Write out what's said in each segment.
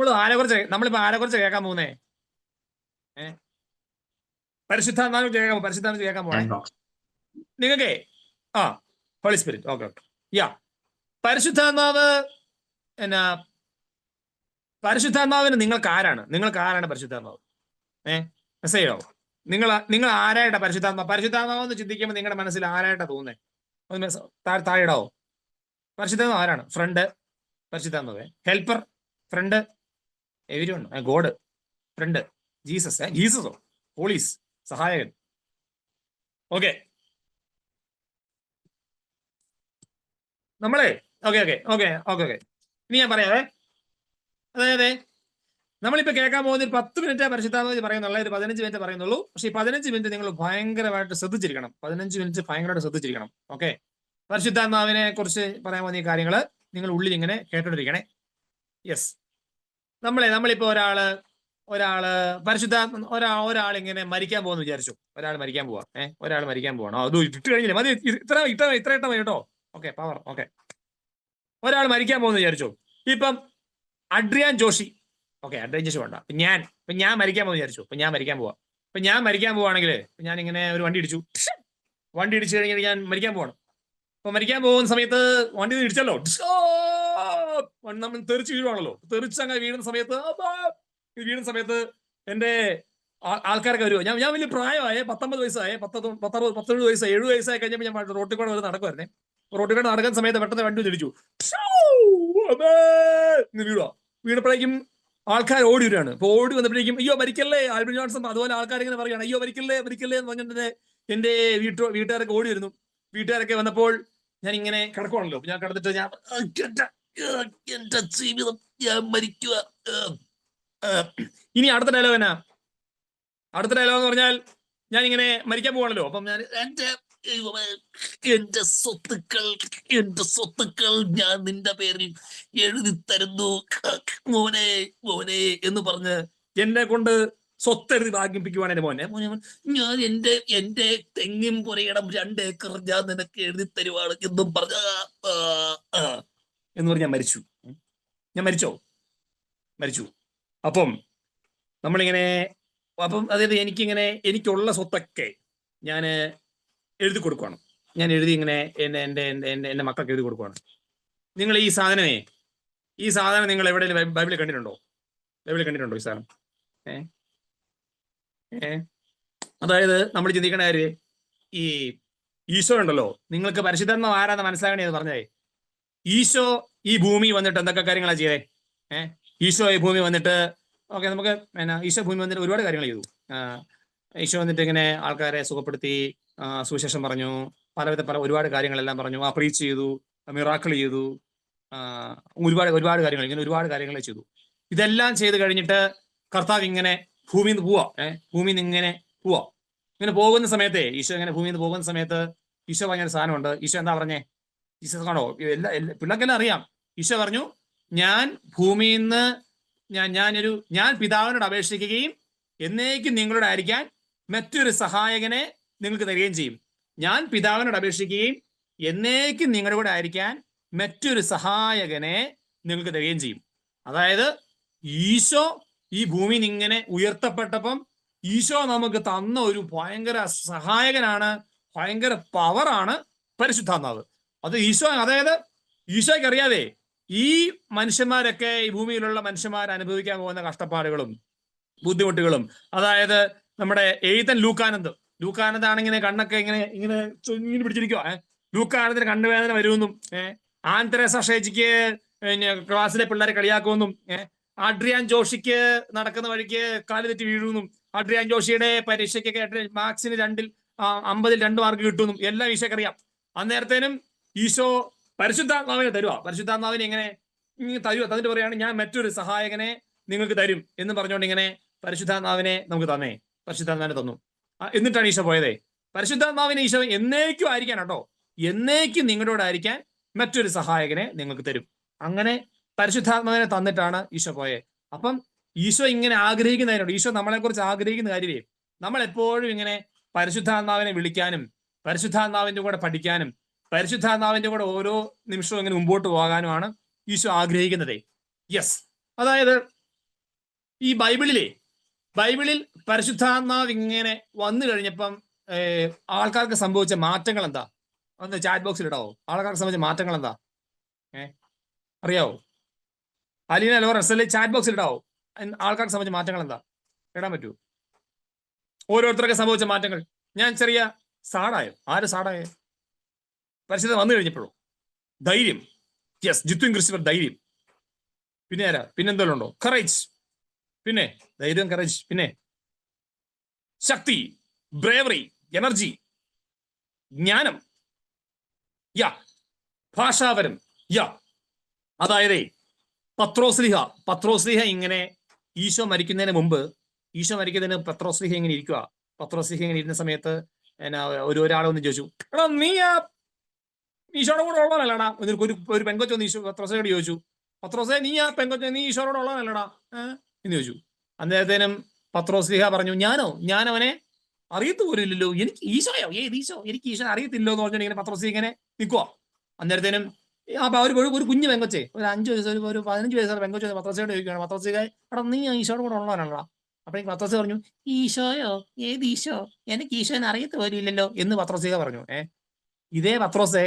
നമ്മൾ ആരെ കുറിച്ച് നമ്മളിപ്പോ ആരെ കുറിച്ച് കേൾക്കാൻ പോകുന്നേ? ഏ? പരിശുദ്ധാത്മാവിനെ കേൾക്കാൻ പരിശുദ്ധാത്മാവിനെ കേൾക്കാൻ പോണേ. നിങ്ങൾക്കേ ആ holy spirit okay okay yeah പരിശുദ്ധാത്മാവ് എന്നാ പരിശുദ്ധാത്മാവിന് നിങ്ങൾക്ക് ആരാണ് നിങ്ങൾക്ക് ആരാണ് പരിശുദ്ധാത്മാവ്? ഏ? മെസ്സേജോ നിങ്ങൾ നിങ്ങൾ ആരായിട്ടാ പരിശുദ്ധാത്മാവ്? പരിശുദ്ധാത്മാവ് എന്ന് ചിന്തിക്കുമ്പോൾ നിങ്ങളുടെ മനസ്സിൽ ആരായിട്ടാ തോന്നുന്നേ? ഒന്ന് താഴെ താഴെ ഇടാവോ? പരിശുദ്ധാത്മാവ് ആരാണ്? ഫ്രണ്ട് പരിശുദ്ധാത്മാവേ. Helper friend every one god. Friend Jesus. ജീസസോ? Police സഹായകൻ. ഓക്കെ. നമ്മളെ? Okay okay okay okay okay. ഇനി ഞാൻ പറയാവേ അതായത് നമ്മളിപ്പോ കേൾക്കാൻ പോകുന്ന ഒരു പത്ത് മിനിറ്റ് പരിശുദ്ധാത്മാവ് പറയുന്നുള്ള. ഒരു പതിനഞ്ച് മിനിറ്റ് പറയുന്നുള്ളൂ. പക്ഷെ ഈ പതിനഞ്ച് മിനിറ്റ് നിങ്ങൾ ഭയങ്കരമായിട്ട് ശ്രദ്ധിച്ചിരിക്കണം. പതിനഞ്ച് മിനിറ്റ് ഭയങ്കരമായിട്ട് ശ്രദ്ധിച്ചിരിക്കണം. ഓക്കെ? പരിശുദ്ധാത്മാവിനെ കുറിച്ച് പറയാൻ പോകുന്ന ഈ കാര്യങ്ങൾ നിങ്ങൾ ഉള്ളിൽ ഇങ്ങനെ കേട്ടോണ്ടിരിക്കണേ. യെസ് നമ്മളെ നമ്മളിപ്പോ ഒരാൾ ഒരാൾ പരിശുദ്ധ ഒരാ ഒരാൾ ഇങ്ങനെ മരിക്കാൻ പോകുന്നു വിചാരിച്ചു. ഒരാൾ മരിക്കാൻ പോവാ. ഏഹ് ഒരാൾ മരിക്കാൻ പോവാണ്. അത് ഇട്ട് കഴിഞ്ഞില്ലേ? മതി ഇത് ഇത്ര ഇത്ര ഇത്ര ഇട്ട മതി കേട്ടോ. Okay power okay. ഒരാൾ മരിക്കാൻ പോകുന്നു വിചാരിച്ചു. ഇപ്പം Adrian Joshi. Okay Adrian Joshi വേണ്ട. ഇപ്പൊ ഞാൻ ഇപ്പൊ ഞാൻ മരിക്കാൻ പോകുന്നു വിചാരിച്ചു. ഇപ്പൊ ഞാൻ മരിക്കാൻ പോവാ. ഇപ്പൊ ഞാൻ മരിക്കാൻ പോവാണെങ്കിൽ ഞാൻ ഇങ്ങനെ ഒരു വണ്ടി ഇടിച്ചു. വണ്ടി ഇടിച്ചു കഴിഞ്ഞാൽ ഞാൻ മരിക്കാൻ പോവാണ്. അപ്പൊ മരിക്കാൻ പോകുന്ന സമയത്ത് വണ്ടി ഇടിച്ചല്ലോ! നമ്മൾ തെറിച്ച് വീഴുവാണല്ലോ. തെറിച്ച് അങ്ങനെ വീഴുന്ന സമയത്ത് വീഴുന്ന സമയത്ത് എന്റെ ആൾക്കാരൊക്കെ വരുമോ ഞാൻ ഞാൻ വലിയ പ്രായമായ പത്തൊമ്പത് വയസ്സായ പത്ത് പത്തറുപത് പത്തൊഴു വയസ്സായി എഴുപത് വയസ്സായി കഴിഞ്ഞപ്പോൾ ഞാൻ റോട്ടിൽ കൂടെ വരെ നടക്കുമായിരുന്നേ റോട്ടിൽ കൂടെ നടക്കുന്ന സമയത്ത് പെട്ടെന്ന് വണ്ടി തിരിച്ചു വീഴുവാ. വീണപ്പോഴേക്കും ആൾക്കാർ ഓടി വരികയാണ്. അപ്പൊ ഓടി വന്നപ്പോഴേക്കും അയ്യോ മരിക്കല്ലേ? ആൽബിൻ ജോൺസൺ അതുപോലെ ആൾക്കാർ ഇങ്ങനെ പറയുകയാണ് അയ്യോ മരിക്കല്ലേ മരിക്കല്ലേ എന്ന് പറഞ്ഞിട്ട് എന്റെ വീട്ടു വീട്ടുകാരൊക്കെ ഓടി വരുന്നു. വീട്ടുകാരൊക്കെ വന്നപ്പോൾ ഞാൻ ഇങ്ങനെ കിടക്കുവാണല്ലോ ഞാൻ കിടന്നിട്ട് ഞാൻ "ആ, എന്റെ ആ, എന്റെ ജീവിതം ഞാൻ മരിക്കുക. ആ, ആ." ഇനി അടുത്ത ഡയലോഗ് എന്നാ? അടുത്ത ഡയലോഗ് എന്ന് പറഞ്ഞാൽ ഞാൻ ഇങ്ങനെ മരിക്കാൻ പോവാണല്ലോ. അപ്പം ഞാൻ എന്റെ എന്റെ സ്വത്തുക്കൾ എന്റെ സ്വത്തുക്കൾ ഞാൻ നിന്റെ പേരിൽ എഴുതി തരുന്നു. മോനെ മോനെ എന്ന് പറഞ്ഞ് എന്നെ കൊണ്ട് സ്വത്ത് എഴുതി ഭാഗ്യിപ്പിക്കുവാണ് എന്റെ മോനെ മോനെ ഞാൻ എന്റെ എന്റെ തെങ്ങിൻ പുരയിടം രണ്ട് ഏക്കർ ഞാൻ നിനക്ക് എഴുതി തരുവാണ് എന്നും പറഞ്ഞ എന്ന് പറഞ്ഞ് ഞാൻ മരിച്ചു. ഞാൻ മരിച്ചോ? മരിച്ചു. അപ്പം നമ്മളിങ്ങനെ അപ്പം അതായത് എനിക്കിങ്ങനെ എനിക്കുള്ള സ്വത്തൊക്കെ ഞാൻ എഴുതി കൊടുക്കുവാണ്. ഞാൻ എഴുതി ഇങ്ങനെ എന്റെ എന്റെ എന്റെ എന്റെ മക്കൾക്ക് എഴുതി കൊടുക്കുവാണ്. നിങ്ങൾ ഈ സാധനമേ ഈ സാധനം നിങ്ങൾ എവിടെയെങ്കിലും ബൈബിളിൽ കണ്ടിട്ടുണ്ടോ? ബൈബിളിൽ കണ്ടിട്ടുണ്ടോ ഈ സാധനം? ഏ? അതായത് നമ്മൾ ചിന്തിക്കണ കാര്യം ഈ ഈശോ ഉണ്ടല്ലോ. നിങ്ങൾക്ക് പരിശുദ്ധന്മാരാന്ന് മനസ്സിലാകണേ പറഞ്ഞേ ഈശോ ഈ ഭൂമി വന്നിട്ട് എന്തൊക്കെ കാര്യങ്ങളാണ് ചെയ്തേ? ഏഹ് ഈശോ ഈ ഭൂമി വന്നിട്ട് ഓക്കെ നമുക്ക് എന്നാ ഈശോ ഭൂമി വന്നിട്ട് ഒരുപാട് കാര്യങ്ങൾ ചെയ്തു. ഈശോ വന്നിട്ട് ഇങ്ങനെ ആൾക്കാരെ സുഖപ്പെടുത്തി സുവിശേഷം പറഞ്ഞു പലവിധ പല ഒരുപാട് കാര്യങ്ങളെല്ലാം പറഞ്ഞു ആ പ്രീച്ച് ചെയ്തു മിറാക്കിൾ ചെയ്തു ഒരുപാട് ഒരുപാട് കാര്യങ്ങൾ ഇങ്ങനെ ഒരുപാട് കാര്യങ്ങൾ ചെയ്തു. ഇതെല്ലാം ചെയ്ത് കഴിഞ്ഞിട്ട് കർത്താവ് ഇങ്ങനെ ഭൂമിയിൽ നിന്ന് പോവാ ഏഹ് ഭൂമിയിൽ നിന്ന് ഇങ്ങനെ പോവാ. ഇങ്ങനെ പോകുന്ന സമയത്തെ ഈശോ ഇങ്ങനെ ഭൂമിയിൽ നിന്ന് പോകുന്ന സമയത്ത് ഈശോ പറഞ്ഞൊരു സാധനമുണ്ട്. ഈശോ എന്താ പറഞ്ഞേ? ഈശോ കാണോ എല്ലാ പിള്ളേർക്ക് പിള്ളേർക്കെല്ലാം അറിയാം. ഈശോ പറഞ്ഞു ഞാൻ ഭൂമിയിൽ നിന്ന് ഞാൻ ഞാനൊരു ഞാൻ പിതാവിനോട് അപേക്ഷിക്കുകയും എന്നേക്കും നിങ്ങളോട് ആയിരിക്കാൻ മറ്റൊരു സഹായകനെ നിങ്ങൾക്ക് തരികയും ചെയ്യും. ഞാൻ പിതാവിനോട് അപേക്ഷിക്കുകയും എന്നേക്കും നിങ്ങളുടെ കൂടെ ആയിരിക്കാൻ മറ്റൊരു സഹായകനെ നിങ്ങൾക്ക് തരികയും ചെയ്യും. അതായത് ഈശോ ഈ ഭൂമി ഇങ്ങനെ ഉയർത്തപ്പെട്ടപ്പം ഈശോ നമുക്ക് തന്ന ഒരു ഭയങ്കര സഹായകനാണ് ഭയങ്കര പവറാണ് പരിശുദ്ധാത്മാവ്. അത് ഈശോ അതായത് ഈശോയ്ക്ക് അറിയാതെ ഈ മനുഷ്യന്മാരൊക്കെ ഈ ഭൂമിയിലുള്ള മനുഷ്യന്മാർ അനുഭവിക്കാൻ പോകുന്ന കഷ്ടപ്പാടുകളും ബുദ്ധിമുട്ടുകളും അതായത് നമ്മുടെ എഴുത്തൻ ലൂക്കാനന്ദ്. ലൂക്കാനന്ദ് ആണെങ്കിൽ കണ്ണൊക്കെ ഇങ്ങനെ ഇങ്ങനെ ഇങ്ങനെ പിടിച്ചിരിക്കുക ഏഹ് ലൂക്കാനന്ദിന് കണ്ണുവേദന വരുമെന്നും ഏഹ് ആൻത്രേസ ഷേജിക്ക് ക്ലാസ്സിലെ പിള്ളേരെ കളിയാക്കുമെന്നും ഏഹ് അഡ്രിയാൻ ജോഷിക്ക് നടക്കുന്ന വഴിക്ക് കാൽ തെറ്റി വീഴുമെന്നും അഡ്രിയാൻ ജോഷിയുടെ പരീക്ഷയ്ക്കൊക്കെ മാർക്സിന് രണ്ടിൽ അമ്പതിൽ രണ്ട് മാർക്ക് കിട്ടുമെന്നും എല്ലാം ഈശോക്കറിയാം അന്നേരത്തേനും ഈശോ പരിശുദ്ധാത്മാവിനെ തരുക പരിശുദ്ധാത്മാവിനെ എങ്ങനെ തരുക തന്നിട്ട് പറയാണ് ഞാൻ മറ്റൊരു സഹായകനെ നിങ്ങൾക്ക് തരും എന്ന് പറഞ്ഞുകൊണ്ട് ഇങ്ങനെ പരിശുദ്ധാത്മാവിനെ നമുക്ക് തന്നേ. പരിശുദ്ധാത്മാവിനെ തന്നു. എന്നിട്ടാണ് ഈശോ പോയതേ. പരിശുദ്ധാത്മാവിനെ ഈശോ എന്നേക്കും ആയിരിക്കാൻ കേട്ടോ. എന്നേക്കും നിങ്ങളോട് ആയിരിക്കാൻ മറ്റൊരു സഹായകനെ നിങ്ങൾക്ക് തരും. അങ്ങനെ പരിശുദ്ധാത്മാവിനെ തന്നിട്ടാണ് ഈശോ പോയത് അപ്പം ഈശോ ഇങ്ങനെ ആഗ്രഹിക്കുന്നതിനോട് ഈശോ നമ്മളെ കുറിച്ച് ആഗ്രഹിക്കുന്ന കാര്യമേ നമ്മൾ എപ്പോഴും ഇങ്ങനെ പരിശുദ്ധാത്മാവിനെ വിളിക്കാനും പരിശുദ്ധാത്മാവിന്റെ കൂടെ പഠിക്കാനും പരിശുദ്ധാത്മാവിന്റെ കൂടെ ഓരോ നിമിഷവും ഇങ്ങനെ മുമ്പോട്ട് പോകാനുമാണ് ഈശോ ആഗ്രഹിക്കുന്നത്. യെസ് അതായത് ഈ ബൈബിളിലെ ബൈബിളിൽ പരിശുദ്ധാത്മാവ് ഇങ്ങനെ വന്നു കഴിഞ്ഞപ്പം ആൾക്കാർക്ക് സംഭവിച്ച മാറ്റങ്ങൾ എന്താ? ഒന്ന് ചാറ്റ് ബോക്സിൽ ഇടാവോ? ആൾക്കാർക്ക് സംഭവിച്ച മാറ്റങ്ങൾ എന്താ? ഏ അറിയാവോ? അലീന ലോറൻസ് എസ് ചാറ്റ് ബോക്സിൽ ഇടാവോ? ആൾക്കാർക്ക് സംഭവിച്ച മാറ്റങ്ങൾ എന്താ? ഇടാൻ പറ്റുമോ ഓരോരുത്തർക്ക് സംഭവിച്ച മാറ്റങ്ങൾ. ഞാൻ ചെറിയ സാടായോ ആര് സാടായോ പരിശുദ്ധ വന്നു കഴിഞ്ഞപ്പോഴോ? ധൈര്യം. യെസ് ജിത്തും ക്രിസ്തുവർ ധൈര്യം. പിന്നെ ആരാ? പിന്നെ എന്തെങ്കിലും ഉണ്ടോ? കറേജ് പിന്നെ ധൈര്യം കറേജ് പിന്നെ ശക്തി ബ്രേവറി എനർജി ജ്ഞാനം. യാ ഭാഷാവരം. യാ അതായത് പത്രോസ്ലിഹ. പത്രോസ്ലിഹ ഇങ്ങനെ ഈശോ മരിക്കുന്നതിന് മുമ്പ് ഈശോ മരിക്കുന്നതിന് പത്രോസ്ലിഹ ഇങ്ങനെ ഇരിക്കുക പത്രോസ്ലിഹ ഇങ്ങനെ ഇരുന്ന സമയത്ത് ഒരു ഒരാളെ ഒന്ന് ചോദിച്ചു എടാ നീ ആ ഈശോയുടെ കൂടെ ഉള്ളതല്ലടാ ഒരു ഒരു പെങ്കൊച്ചു വന്ന് ഈശോ പത്രോസയോട് ചോദിച്ചു പത്രോസെ നീ ആ പെങ്കൊച്ച നീ ഈശോയോട് ഉള്ളതല്ലടാ ഏഹ് എന്ന് ചോദിച്ചു. അന്നേരത്തേനും പത്രോസ്ലിഹ പറഞ്ഞു ഞാനോ? ഞാൻ അവനെ അറിയത്തു പോലും ഇല്ലല്ലോ. എനിക്ക് ഈശോയോ? ഏത് ഈശോ? എനിക്ക് ഈശോ അറിയത്തില്ലോ എന്ന് പറഞ്ഞിട്ട് ഇങ്ങനെ ഇങ്ങനെ നിൽക്കുക അന്നേരത്തേനും ആ ഒരു ഒരു- കുഞ്ഞു പെങ്കൊച്ചേ ഒരു അഞ്ച് വയസ്സ് ഒരു ഒരു പതിനഞ്ച് വയസ്സുള്ള പെങ്കൊച്ച പത്രോസയോട് ചോദിക്കുകയാണ്. പത്രോസിക എടാ നീ ആ ഈശോയുടെ കൂടെ ഉള്ളവനാണോ അപ്പൊ പത്രോസി പറഞ്ഞു ഈശോയോ? ഏത് ഈശോ? എനിക്ക് ഈശോനെ അറിയത്ത് പോലും ഇല്ലല്ലോ. എന്ന് പത്രോസിക പറഞ്ഞു. ഏ? ഇതേ പത്രോസെ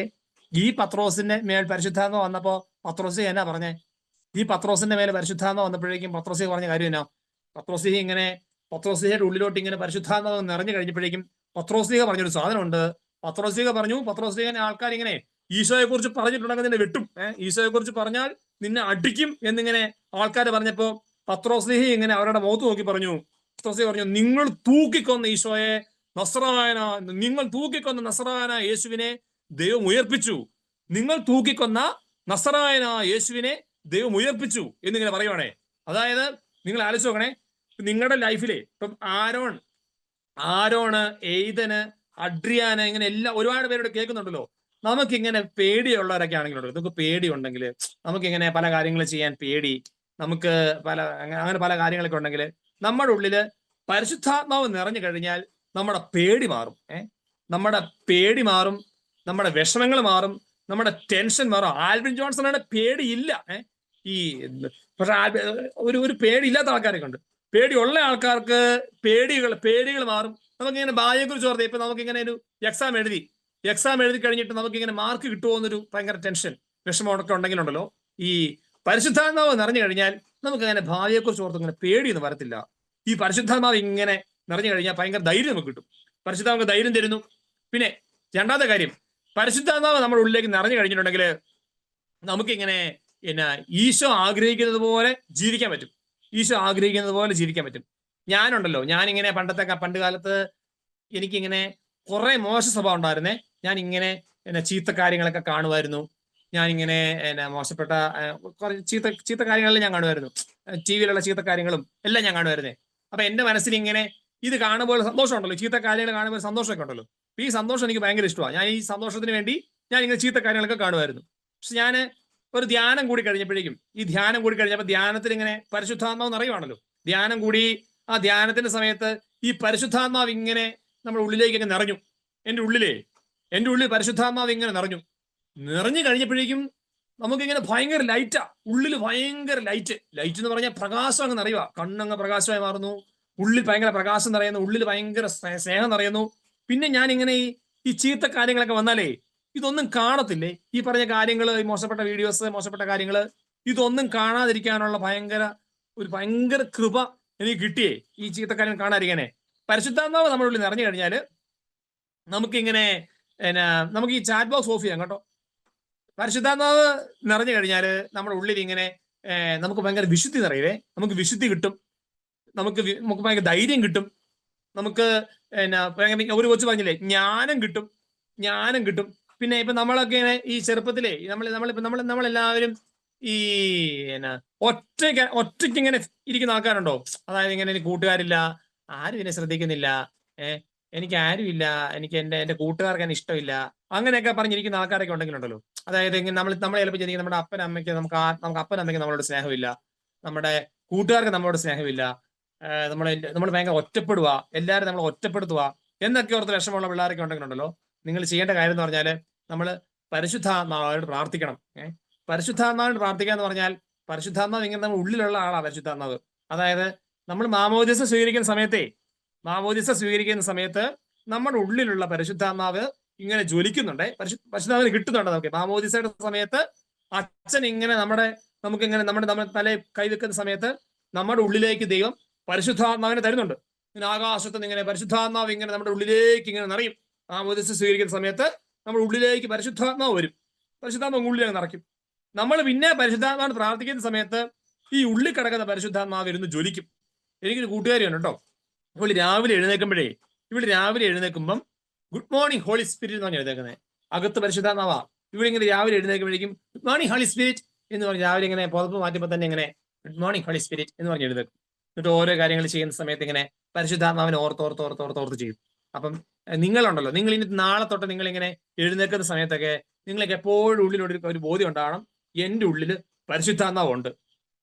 ഈ പത്രോസിന്റെ മേൽ പരിശുദ്ധാത്മ വന്നപ്പോ പത്രോസി എന്നാ പറഞ്ഞേ? ഈ പത്രോസിന്റെ മേലെ പരിശുദ്ധാത്മ വന്നപ്പോഴേക്കും പത്രോസി പറഞ്ഞ കാര്യം എന്നാ? പത്രോസി ഇങ്ങനെ പത്രോസിയുടെ ഉള്ളിലോട്ട് ഇങ്ങനെ പരിശുദ്ധാത്മാവ് നിറഞ്ഞു കഴിഞ്ഞപ്പോഴേക്കും പത്രോസിക പറഞ്ഞൊരു സാധനമുണ്ട്. പത്രോസിക പറഞ്ഞു പത്രോസികനെ ആൾക്കാർ ഇങ്ങനെ ഈശോയെ കുറിച്ച് പറഞ്ഞിട്ടുണ്ടെങ്കിൽ നിന്നെ വെട്ടും. ഈശോയെ കുറിച്ച് പറഞ്ഞാൽ നിന്നെ അടിക്കും എന്നിങ്ങനെ ആൾക്കാർ പറഞ്ഞപ്പോ പത്രോസ്ലിഹി ഇങ്ങനെ അവരുടെ മുഖത്ത് നോക്കി പറഞ്ഞു. പത്രോസ്ലിഹി പറഞ്ഞു നിങ്ങൾ തൂക്കിക്കൊന്ന ഈശോയെ നസ്രായന നിങ്ങൾ തൂക്കിക്കൊന്ന നസ്രായന യേശുവിനെ ദൈവം ഉയർപ്പിച്ചു. നിങ്ങൾ തൂക്കിക്കൊന്ന നസറായന യേശുവിനെ ദൈവം ഉയർപ്പിച്ചു എന്നിങ്ങനെ പറയുവാണേ. അതായത് നിങ്ങൾ ആലോചിച്ച് നോക്കണേ. നിങ്ങളുടെ ലൈഫിലെ ഇപ്പം ആരോൺ ആരോണ് എയ്തന് അഡ്രിയാന് ഇങ്ങനെ എല്ലാ ഒരുപാട് പേരോട് കേൾക്കുന്നുണ്ടല്ലോ. നമുക്കിങ്ങനെ പേടിയുള്ളവരൊക്കെ ആണെങ്കിലും നമുക്ക് പേടിയുണ്ടെങ്കിൽ നമുക്കിങ്ങനെ പല കാര്യങ്ങൾ ചെയ്യാൻ പേടി. നമുക്ക് പല അങ്ങനെ പല കാര്യങ്ങളൊക്കെ ഉണ്ടെങ്കിൽ നമ്മുടെ ഉള്ളിൽ പരിശുദ്ധാത്മാവ് നിറഞ്ഞു കഴിഞ്ഞാൽ നമ്മുടെ പേടി മാറും. ഏഹ് നമ്മുടെ പേടി മാറും. നമ്മുടെ വിഷമങ്ങൾ മാറും നമ്മുടെ ടെൻഷൻ മാറും. ആൽവിൻ ജോൺസണാണ് പേടിയില്ല. ഏഹ് ഈ പക്ഷെ ഒരു ഒരു പേടിയില്ലാത്ത ആൾക്കാരൊക്കെ ഉണ്ട്. പേടിയുള്ള ആൾക്കാർക്ക് പേടികൾ പേടികൾ മാറും. നമുക്കിങ്ങനെ ഭാര്യയെ കുറിച്ച് ഓർത്ത് ഇപ്പൊ നമുക്കിങ്ങനെ ഒരു എക്സാം എഴുതി എക്സാം എഴുതി കഴിഞ്ഞിട്ട് നമുക്കിങ്ങനെ മാർക്ക് കിട്ടുമോ എന്നൊരു ഭയങ്കര ടെൻഷൻ വിഷമമൊക്കെ ഉണ്ടെങ്കിലുണ്ടല്ലോ. ഈ പരിശുദ്ധാത്മാവ് നിറഞ്ഞു കഴിഞ്ഞാൽ നമുക്ക് അങ്ങനെ ഭാവിയെ കുറിച്ച് ഓർത്ത് ഇങ്ങനെ പേടിയൊന്നും വരത്തില്ല. ഈ പരിശുദ്ധാത്മാവ് ഇങ്ങനെ നിറഞ്ഞു കഴിഞ്ഞാൽ ഭയങ്കര ധൈര്യം നമുക്ക് കിട്ടും. പരിശുദ്ധാത്മാവ് ധൈര്യം തരുന്നു. പിന്നെ രണ്ടാമത്തെ കാര്യം പരിശുദ്ധാത്മാവ് നമ്മുടെ ഉള്ളിലേക്ക് നിറഞ്ഞു കഴിഞ്ഞിട്ടുണ്ടെങ്കിൽ നമുക്കിങ്ങനെ പിന്നെ ഈശോ ആഗ്രഹിക്കുന്നത് പോലെ ജീവിക്കാൻ പറ്റും. ഈശോ ആഗ്രഹിക്കുന്നത് പോലെ ജീവിക്കാൻ പറ്റും. ഞാനുണ്ടല്ലോ ഞാനിങ്ങനെ പണ്ടത്തെ പണ്ട് കാലത്ത് എനിക്കിങ്ങനെ കുറെ മോശ സ്വഭാവം ഉണ്ടായിരുന്നേ. ഞാൻ ഇങ്ങനെ എന്നെ ചീത്ത കാര്യങ്ങളൊക്കെ കാണുമായിരുന്നു. ഞാനിങ്ങനെ എന്നെ മോശപ്പെട്ട കുറേ ചീത്ത ചീത്ത കാര്യങ്ങളെല്ലാം ഞാൻ കാണുമായിരുന്നു. ടി വിയിലുള്ള ചീത്ത കാര്യങ്ങളും എല്ലാം ഞാൻ കാണുമായിരുന്നേ. അപ്പൊ എന്റെ മനസ്സിൽ ഇങ്ങനെ ഇത് കാണുമ്പോൾ സന്തോഷമുണ്ടല്ലോ. ചീത്ത കാര്യങ്ങൾ കാണുമ്പോൾ സന്തോഷമൊക്കെ ഉണ്ടല്ലോ. ഈ സന്തോഷം എനിക്ക് ഭയങ്കര ഇഷ്ടമാണ് ഞാൻ ഈ സന്തോഷത്തിന് വേണ്ടി ഞാൻ ഇങ്ങനെ ചീത്ത കാര്യങ്ങളൊക്കെ കാണുമായിരുന്നു. പക്ഷെ ഞാൻ ഒരു ധ്യാനം കൂടി കഴിഞ്ഞപ്പോഴേക്കും ഈ ധ്യാനം കൂടി കഴിഞ്ഞപ്പോൾ ധ്യാനത്തിൽ ഇങ്ങനെ പരിശുദ്ധാത്മാവ് നിറയുവാണല്ലോ ധ്യാനം കൂടി ആ ധ്യാനത്തിന്റെ സമയത്ത് ഈ പരിശുദ്ധാത്മാവ് ഇങ്ങനെ നമ്മുടെ ഉള്ളിലേക്ക് ഇങ്ങനെ നിറഞ്ഞു. എന്റെ ഉള്ളിലേ എന്റെ ഉള്ളിൽ പരിശുദ്ധാത്മാവ് ഇങ്ങനെ നിറഞ്ഞു. നിറഞ്ഞു കഴിഞ്ഞപ്പോഴേക്കും നമുക്കിങ്ങനെ ഭയങ്കര ലൈറ്റാ ഉള്ളിൽ ഭയങ്കര ലൈറ്റ് ലൈറ്റ് എന്ന് പറഞ്ഞാൽ പ്രകാശം അങ്ങ് നിറയുക കണ്ണങ്ങ് പ്രകാശമായി മാറുന്നു. ഉള്ളിൽ ഭയങ്കര പ്രകാശം നിറയുന്നു. ഉള്ളിൽ ഭയങ്കര സ്നേഹം നിറയുന്നു. പിന്നെ ഞാൻ ഇങ്ങനെ ഈ ഈ ചീത്ത കാര്യങ്ങളൊക്കെ വന്നാലേ ഇതൊന്നും കാണത്തില്ലേ? ഈ പറഞ്ഞ കാര്യങ്ങൾ ഈ മോശപ്പെട്ട വീഡിയോസ് മോശപ്പെട്ട കാര്യങ്ങൾ ഇതൊന്നും കാണാതിരിക്കാനുള്ള ഭയങ്കര ഒരു ഭയങ്കര കൃപ എനിക്ക് കിട്ടിയേ ഈ ചീത്തക്കാര്യം കാണാതിരിക്കാനേ. പരിശുദ്ധാത്മാവ് നമ്മുടെ ഉള്ളിൽ നിറഞ്ഞു കഴിഞ്ഞാൽ നമുക്കിങ്ങനെ ഇങ്ങനെ നമുക്ക് ഈ ചാറ്റ് ബോക്സ് ഓഫ് ചെയ്യാം കേട്ടോ. പരിശുദ്ധാത്മാവ് നിറഞ്ഞു കഴിഞ്ഞാൽ നമ്മുടെ ഉള്ളിൽ ഇങ്ങനെ നമുക്ക് ഭയങ്കര വിശുദ്ധി നിറയുവേ. നമുക്ക് വിശുദ്ധി കിട്ടും. നമുക്ക് നമുക്ക് ഭയങ്കര ധൈര്യം കിട്ടും. നമുക്ക് ഭയങ്കര ഒരു കൊച്ചു പറഞ്ഞില്ലേ ജ്ഞാനം കിട്ടും ജ്ഞാനം കിട്ടും. പിന്നെ ഇപ്പൊ നമ്മളൊക്കെ ഈ ചെറുപ്പത്തിലെ നമ്മൾ നമ്മൾ നമ്മളിപ്പോ നമ്മൾ നമ്മളെല്ലാവരും ഈ എന്നാ ഒറ്റയ്ക്ക് ഒറ്റയ്ക്ക് ഇങ്ങനെ ഇരിക്കുന്ന ആൾക്കാരുണ്ടോ? അതായത് ഇങ്ങനെ എനിക്ക് കൂട്ടുകാരില്ല ആരും എന്നെ ശ്രദ്ധിക്കുന്നില്ല ഏഹ് എനിക്ക് ആരുമില്ല എനിക്ക് എന്റെ എന്റെ കൂട്ടുകാർക്ക് എന്നെ ഇഷ്ടമില്ല അങ്ങനെയൊക്കെ പറഞ്ഞിരിക്കുന്ന ആൾക്കാരൊക്കെ ഉണ്ടെങ്കിലുണ്ടല്ലോ അതായത് നമ്മൾ നമ്മൾ ചിലപ്പോൾ ചിന്തിക്കും നമ്മുടെ അപ്പനമ്മയ്ക്ക് നമുക്ക് നമുക്ക് അപ്പനമ്മയ്ക്ക് നമ്മളോട് സ്നേഹമില്ല നമ്മുടെ കൂട്ടുകാർക്ക് നമ്മളോട് സ്നേഹമില്ല നമ്മൾ നമ്മൾ ഭയങ്കര ഒറ്റപ്പെടുക എല്ലാവരും നമ്മൾ ഒറ്റപ്പെടുത്തുക എന്നൊക്കെ ഓർത്ത് വിഷമമുള്ള പിള്ളേരൊക്കെ ഉണ്ടെങ്കിലുണ്ടല്ലോ നിങ്ങൾ ചെയ്യേണ്ട കാര്യം എന്ന് പറഞ്ഞാൽ നമ്മൾ പരിശുദ്ധാത്മാവിനോട് പ്രാർത്ഥിക്കണം. ഏഹ് പരിശുദ്ധാത്മാവിനോട് പ്രാർത്ഥിക്കുക എന്ന് പറഞ്ഞാൽ പരിശുദ്ധാത്മാവ് ഇങ്ങനെ നമ്മുടെ ഉള്ളിലുള്ള ആളാണ് പരിശുദ്ധാത്മാവ്. അതായത് നമ്മൾ മാമോദിസ സ്വീകരിക്കുന്ന സമയത്തെ മാമോദിസ സ്വീകരിക്കുന്ന സമയത്ത് നമ്മുടെ ഉള്ളിലുള്ള പരിശുദ്ധാത്മാവ് ഇങ്ങനെ ജ്വലിക്കുന്നുണ്ട്. പരിശു പരിശുദ്ധാത്മാവിന് കിട്ടുന്നുണ്ട് നമുക്ക്. മാമോദിസയുടെ സമയത്ത് അച്ഛൻ ഇങ്ങനെ നമ്മുടെ നമുക്ക് ഇങ്ങനെ നമ്മുടെ നമ്മുടെ തലയിൽ കൈവെക്കുന്ന സമയത്ത് നമ്മുടെ ഉള്ളിലേക്ക് ദൈവം പരിശുദ്ധാത്മാവിനെ തരുന്നുണ്ട്. ഇങ്ങനെ ആകാശത്ത് നിന്ന് ഇങ്ങനെ പരിശുദ്ധാത്മാവ് ഇങ്ങനെ നമ്മുടെ ഉള്ളിലേക്ക് ഇങ്ങനെ നിറയും. ആ മാമോദിസ സ്വീകരിക്കുന്ന സമയത്ത് നമ്മുടെ ഉള്ളിലേക്ക് പരിശുദ്ധാത്മാവ് വരും. പരിശുദ്ധാത്മാവ് ഉള്ളിലേക്ക് നിറയ്ക്കും. നമ്മൾ പിന്നെ പരിശുദ്ധാത്മാവ് പ്രാർത്ഥിക്കുന്ന സമയത്ത് ഈ ഉള്ളിൽ കിടക്കുന്ന പരിശുദ്ധാത്മാവ് ഇരുന്ന് ജ്വലിക്കും. എനിക്കൊരു കൂട്ടുകാരിയാണ് കേട്ടോ. ഇവൾ രാവിലെ എഴുന്നേൽക്കുമ്പോഴേ ഇവിടെ രാവിലെ എഴുന്നേൽക്കുമ്പം ഗുഡ് മോർണിംഗ് ഹോളി സ്പിരിറ്റ് എന്നാണ് എഴുന്നേക്കുന്നത് അകത്ത് പരിശുദ്ധാത്മാവാ. ഇവിടെ ഇങ്ങനെ രാവിലെ എഴുന്നേൽക്കുമ്പോഴേക്കും ഗുഡ് മോർണിംഗ് ഹോളി സ്പിരിറ്റ് എന്ന് പറഞ്ഞ് രാവിലെ ഇങ്ങനെ പുറത്ത് മാറ്റുമ്പോൾ തന്നെ ഇങ്ങനെ ഗുഡ് മോർണിംഗ് ഹോളി സ്പിരിറ്റ് എന്ന് പറഞ്ഞ് എഴുന്നേക്കും എന്നിട്ട് ഓരോ കാര്യങ്ങൾ ചെയ്യുന്ന സമയത്ത് ഇങ്ങനെ പരിശുദ്ധാത്മാവിനെ ഓർത്ത് ഓർത്ത് ഓർത്ത് ഓർത്ത് ഓർത്ത് ചെയ്യും. അപ്പം നിങ്ങളുണ്ടല്ലോ. നിങ്ങൾ ഇനി നാളെ തൊട്ട് നിങ്ങൾ ഇങ്ങനെ എഴുന്നേൽക്കുന്ന സമയത്തൊക്കെ നിങ്ങൾക്ക് എപ്പോഴും ഉള്ളിലൊരു ഒരു ബോധ്യം ഉണ്ടാവണം. എന്റെ ഉള്ളിൽ പരിശുദ്ധാത്മാവ് ഉണ്ട്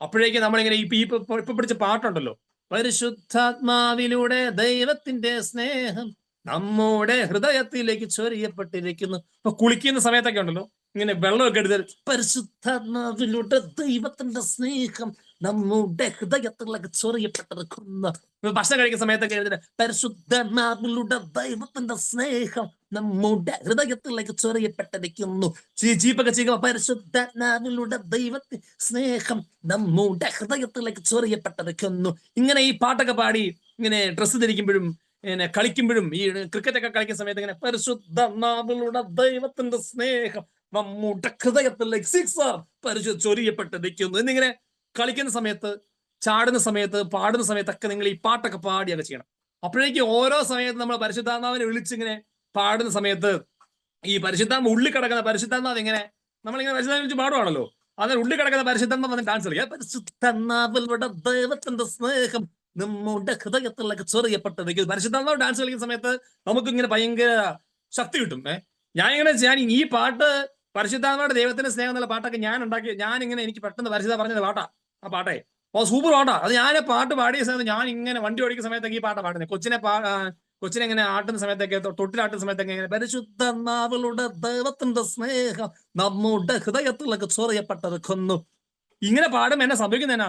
അപ്പോഴേക്കും നമ്മളിങ്ങനെ ഈ ഇപ്പൊ പിടിച്ച പാട്ടുണ്ടല്ലോ. പരിശുദ്ധാത്മാവിലൂടെ ദൈവത്തിന്റെ സ്നേഹം നമ്മുടെ ഹൃദയത്തിലേക്ക് ചൊരിയപ്പെട്ടിരിക്കുന്നു. ഇപ്പൊ കുളിക്കുന്ന സമയത്തൊക്കെ ഉണ്ടല്ലോ. ഇങ്ങനെ വെള്ളമൊക്കെ എടുത്താൽ പരിശുദ്ധാത്മാവിലൂടെ ദൈവത്തിന്റെ സ്നേഹം നമ്മുടെ ഹൃദയത്തിലേക്ക് ചൊറിയപ്പെട്ടിരിക്കുന്നു. ഭക്ഷണം കഴിക്കുന്ന സമയത്തൊക്കെ എഴുതുന്നത് പരിശുദ്ധാത്മാവിലൂടെ ദൈവത്തിന്റെ സ്നേഹം നമ്മുടെ ഹൃദയത്തിലേക്ക് ചൊറിയപ്പെട്ടിരിക്കുന്നു. ജീപ്പൊക്കെ ചെയ്യുമ്പോൾ പരിശുദ്ധനാഥിലൂടെ ദൈവത്തിന്റെ സ്നേഹം നമ്മുടെ ഹൃദയത്തിലേക്ക് ചൊറിയപ്പെട്ടിരിക്കുന്നു. ഇങ്ങനെ ഈ പാട്ടൊക്കെ പാടി ഇങ്ങനെ ഡ്രസ്സ് ധരിക്കുമ്പോഴും ഇങ്ങനെ കളിക്കുമ്പോഴും ഈ ക്രിക്കറ്റ് ഒക്കെ കളിക്കുന്ന സമയത്ത് ഇങ്ങനെ പരിശുദ്ധ പരിശുദ്ധാത്മാവിലൂടെ ദൈവത്തിന്റെ സ്നേഹം നമ്മുടെ ഹൃദയത്തിലേക്ക് സിക്സർ പരിശു ചൊരിയപ്പെട്ടിരിക്കുന്നു എന്നിങ്ങനെ കളിക്കുന്ന സമയത്ത് ചാടുന്ന സമയത്ത് പാടുന്ന സമയത്തൊക്കെ നിങ്ങൾ ഈ പാട്ടൊക്കെ പാടിയൊക്കെ ചെയ്യണം. അപ്പോഴേക്കും ഓരോ സമയത്ത് നമ്മൾ പരിശുദ്ധാത്മാവിനെ വിളിച്ചിങ്ങനെ പാടുന്ന സമയത്ത് ഈ പരിശുദ്ധാത്മ ഉള്ളിൽ കിടക്കുന്ന പരിശുദ്ധാത്മാവ് ഇങ്ങനെ നമ്മളിങ്ങനെ പരിശുദ്ധാത്മ വിളിച്ച് പാടുവാണല്ലോ. അതിന് ഉള്ളിൽ കിടക്കുന്ന പരിശുദ്ധാത്മ വന്ന് ഡാൻസ് കളിക്കുക പരിശുദ്ധാത്മാവിലൂടെ ദൈവത്തിന്റെ സ്നേഹം നമ്മുടെ ഹൃദയത്തിലൊക്കെ ചെറിയപ്പെട്ടത് പരിശുദ്ധാത്മാവ് ഡാൻസ് കളിക്കുന്ന സമയത്ത് നമുക്ക് ഇങ്ങനെ ഭയങ്കര ശക്തി കിട്ടും. ഏഹ് ഞാൻ ഇങ്ങനെ ഞാൻ ഈ പാട്ട് പരിശുദ്ധാത്മാവിടെ ദൈവത്തിന്റെ സ്നേഹം എന്നുള്ള പാട്ടൊക്കെ ഞാൻ ഉണ്ടാക്കി ഞാൻ ഇങ്ങനെ എനിക്ക് പെട്ടെന്ന് പരിശുദ്ധ പറഞ്ഞത് പാട്ടാ. ആ പാട്ടേ. ഓ സൂപ്പർ പാട്ടാ. അത് ഞാൻ പാട്ട് പാടിയ സമയത്ത് ഞാൻ ഇങ്ങനെ വണ്ടി ഓടിക്കുന്ന സമയത്തൊക്കെ ഈ പാട്ടാ പാടുന്നത് കൊച്ചിനെ കൊച്ചിനെ ഇങ്ങനെ ആട്ടുന്ന സമയത്തൊക്കെ തൊട്ടിലാട്ടുന്ന സമയത്തൊക്കെ ഇങ്ങനെ പരിശുദ്ധ നാവളുടെ ദൈവത്തിന്റെ സ്നേഹം നമ്മുടെ ഹൃദയത്തിലൊക്കെ ചൊറിയപ്പെട്ടത് കൊന്നു. ഇങ്ങനെ പാടും എന്നെ സംഭവിക്കുന്ന എന്നാ?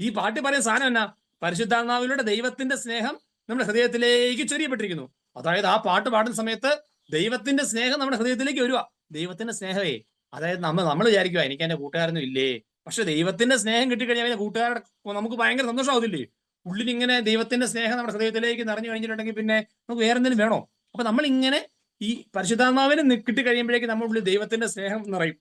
ഈ പാട്ട് പറയുന്ന സാധനം എന്നാ? പരിശുദ്ധാത്മാവിലൂടെ ദൈവത്തിന്റെ സ്നേഹം നമ്മുടെ ഹൃദയത്തിലേക്ക് ചൊരിയപ്പെട്ടിരിക്കുന്നു. അതായത് ആ പാട്ട് പാടുന്ന സമയത്ത് ദൈവത്തിന്റെ സ്നേഹം നമ്മുടെ ഹൃദയത്തിലേക്ക് വരുക ദൈവത്തിന്റെ സ്നേഹമേ. അതായത് നമ്മൾ നമ്മൾ വിചാരിക്കുക എനിക്ക് എന്റെ കൂട്ടുകാരൊന്നും ഇല്ലേ? പക്ഷെ ദൈവത്തിന്റെ സ്നേഹം കിട്ടിക്കഴിഞ്ഞാൽ കൂട്ടുകാരുടെ നമുക്ക് ഭയങ്കര സന്തോഷമാവത്തില്ലേ? ഉള്ളിൽ ഇങ്ങനെ ദൈവത്തിന്റെ സ്നേഹം നമ്മുടെ ഹൃദയത്തിലേക്ക് നിറഞ്ഞു കഴിഞ്ഞിട്ടുണ്ടെങ്കിൽ പിന്നെ നമുക്ക് വേറെ എന്തെങ്കിലും വേണോ? അപ്പൊ നമ്മൾ ഇങ്ങനെ ഈ പരിശുദ്ധാത്മാവിന് കിട്ടിക്കഴിയുമ്പോഴേക്ക് നമ്മുടെ ഉള്ളിൽ ദൈവത്തിന്റെ സ്നേഹം നിറയും.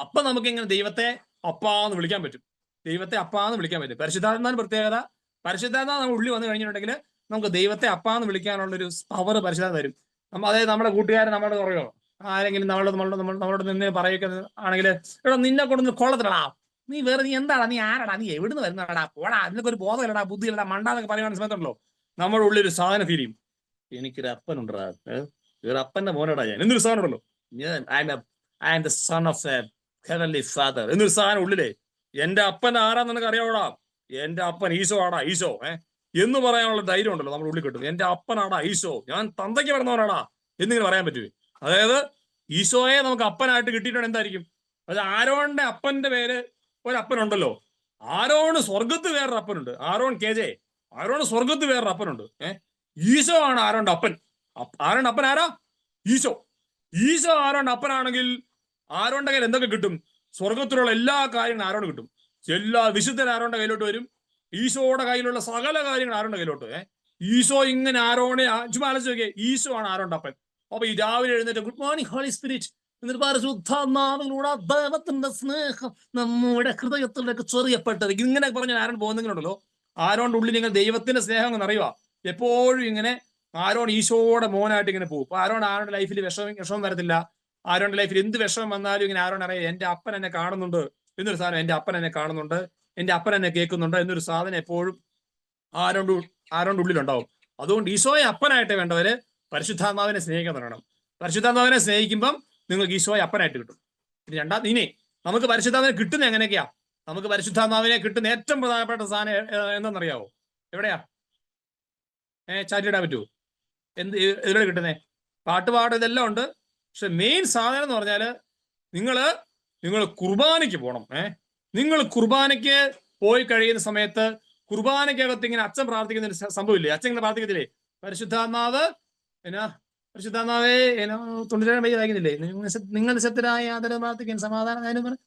അപ്പൊ നമുക്ക് ഇങ്ങനെ ദൈവത്തെ അപ്പാന്ന് വിളിക്കാൻ പറ്റും. ദൈവത്തെ അപ്പാന്ന് വിളിക്കാൻ പറ്റും. പരിശുദ്ധാത്മാവിന് പ്രത്യേകത പരിശുദ്ധാത്മാവ് നമ്മുടെ ഉള്ളിൽ വന്നു കഴിഞ്ഞിട്ടുണ്ടെങ്കിൽ നമുക്ക് ദൈവത്തെ അപ്പാന്ന് വിളിക്കാനുള്ള ഒരു പവർ പരിശുദ്ധാത്മ തരും അതായത് നമ്മുടെ കൂട്ടുകാരൻ നമ്മളോട് പറയോ ആരെങ്കിലും നമ്മളോട് നമ്മളോട് നമ്മൾ നമ്മളോട് നിന്ന് പറയൊക്കെ ആണെങ്കിൽ എടാ നിന്നെ കൊണ്ടൊന്ന് കൊള്ളത്തിലടാ നീ വേറെ നീ എന്താടാ നീ ആരടാ നീ എവിടുന്ന് വരുന്നടാ പോടാ അതിനൊക്കെ ഒരു ബോധമില്ലടാ ബുദ്ധിയില്ലടാ മണ്ടാന്നൊക്കെ പറയുന്ന സമയത്തുണ്ടല്ലോ നമ്മുടെ ഉള്ളിൽ ഒരു സാധനം ഫീൽ ചെയ്യും. എനിക്കൊരു അപ്പനുണ്ടടാ. ഏ? ഒരു അപ്പന്റെ മോനടാ ഞാൻ. എന്നൊരു സാധനം ഉണ്ടല്ലോ. ഞാൻ I am the son of a father എന്നൊരു സാധനം ഉള്ളിലേ എന്റെ അപ്പൻ ആരാന്ന് നിനക്ക് അറിയാവോടാ? എന്റെ അപ്പൻ ഈശോ ആടാ ഈശോ. ഏഹ് എന്ന് പറയാനുള്ള ധൈര്യം ഉണ്ടല്ലോ നമ്മുടെ ഉള്ളിൽ കിട്ടും എന്റെ അപ്പനാടാ ഈശോ. ഞാൻ തന്തയ്ക്ക് പറഞ്ഞവനാടാ എന്നിങ്ങനെ പറയാൻ പറ്റുമേ അതായത് ഈശോയെ നമുക്ക് അപ്പനായിട്ട് കിട്ടിയിട്ടുണ്ട് എന്തായിരിക്കും? അത് ആരോണിന്റെ അപ്പന്റെ പേര് ഒരപ്പനുണ്ടല്ലോ. ആരോണ് സ്വർഗത്ത് വേറൊരു അപ്പനുണ്ട്. Aaron K J. ആരോണ് സ്വർഗത്ത് വേറൊരു അപ്പനുണ്ട്. ഏഹ് ഈശോ ആണ് ആരോണ്ട് അപ്പൻ. അപ്പ- ആരോണ്ട് അപ്പൻ ആരാ? ഈശോ. ഈശോ ആരോണ്ട് അപ്പനാണെങ്കിൽ ആരോണ്ട കയ്യിൽ എന്തൊക്കെ കിട്ടും? സ്വർഗത്തിലുള്ള എല്ലാ കാര്യങ്ങളും ആരോട് കിട്ടും. എല്ലാ വിശുദ്ധൻ ആരോണ്ട കയ്യിലോട്ട് വരും. ഈശോയുടെ കയ്യിലുള്ള സകല കാര്യങ്ങൾ ആരോണ്ട കയ്യിലോട്ട് ഏഹ് ഈശോ ഇങ്ങനെ ആരോണെ ചുമ്മാ ആലോചിച്ച് നോക്കിയേ. ഈശോ ആണ് ആരോണ്ട് അപ്പൻ. അപ്പൊ ഈ രാവിലെ എഴുന്നേറ്റ് ഗുഡ് മോർണിംഗ് ഹോളി സ്പിരിറ്റ് എന്നിട്ട് പരിശുദ്ധാത്മാവിലൂടെ ദൈവത്തിന്റെ സ്നേഹം നമ്മുടെ ഹൃദയത്തിലേക്ക് ചെറിയപ്പെട്ടത്. ഇങ്ങനെ പറഞ്ഞ ആരോൺ പോകുന്നെങ്കിലുണ്ടല്ലോ ആരോണ്ട് ഉള്ളിൽ നിങ്ങൾ ദൈവത്തിന്റെ സ്നേഹം എന്ന് അറിയുക എപ്പോഴും ഇങ്ങനെ ആരോൺ ഈശോയുടെ മോനായിട്ട് ഇങ്ങനെ പോകും. ആരോൺ ആരോടെ ലൈഫിൽ വിഷമം വിഷമം വരത്തില്ല. ആരോന്റെ ലൈഫിൽ എന്ത് വിഷമം വന്നാലും ഇങ്ങനെ ആരോൺ അറിയാം എന്റെ അപ്പൻ എന്നെ കാണുന്നുണ്ട് എന്നൊരു സാധനം എന്റെ അപ്പൻ എന്നെ കാണുന്നുണ്ട് എന്റെ അപ്പൻ എന്നെ കേൾക്കുന്നുണ്ട് എന്നൊരു സാധനം എപ്പോഴും ആരോണ്ട് ആരോണ്ട് ഉള്ളിലുണ്ടാവും. അതുകൊണ്ട് ഈശോയെ അപ്പനായിട്ട് വേണ്ടവര് പരിശുദ്ധാത്മാവിനെ സ്നേഹിക്കാൻ തുടങ്ങണം. പരിശുദ്ധാത്മാവിനെ സ്നേഹിക്കുമ്പം നിങ്ങൾക്ക് ഈശോയെ അപ്പനായിട്ട് കിട്ടും. രണ്ടാം ഇനി നമുക്ക് പരിശുദ്ധാത്മാവിനെ കിട്ടുന്ന എങ്ങനെയൊക്കെയാ? നമുക്ക് പരിശുദ്ധാത്മാവിനെ കിട്ടുന്ന ഏറ്റവും പ്രധാനപ്പെട്ട സാധനം എന്താണെന്നറിയാവോ? എവിടെയാ? ഏ ചാറ്റിടാൻ പറ്റുമോ എന്ത് എവിടെ കിട്ടുന്നേ? പാട്ടുപാട് ഇതെല്ലാം ഉണ്ട്. പക്ഷെ മെയിൻ സാധനം എന്ന് പറഞ്ഞാൽ നിങ്ങൾ നിങ്ങൾ കുർബാനയ്ക്ക് പോകണം ഏ? നിങ്ങൾ കുർബാനയ്ക്ക് പോയി കഴിയുന്ന സമയത്ത് കുർബാനയ്ക്കകത്ത് ഇങ്ങനെ അച്ഛൻ പ്രാർത്ഥിക്കുന്ന ഒരു സംഭവമില്ലേ? അച്ഛൻ ഇങ്ങനെ പ്രാർത്ഥിക്കത്തില്ലേ? പരിശുദ്ധാത്മാവ് എന്നാ പരിശുദ്ധാത്മാവേ എന്നോ തൊണ്ണൂറ്റേഴ് വയ്യ വായിക്കുന്നില്ലേ നിങ്ങൾ നിശ- നിങ്ങൾ നിശബ്ദരായ ആദരവ് പ്രാർത്ഥിക്കാൻ സമാധാനം ഞാനും പറഞ്ഞു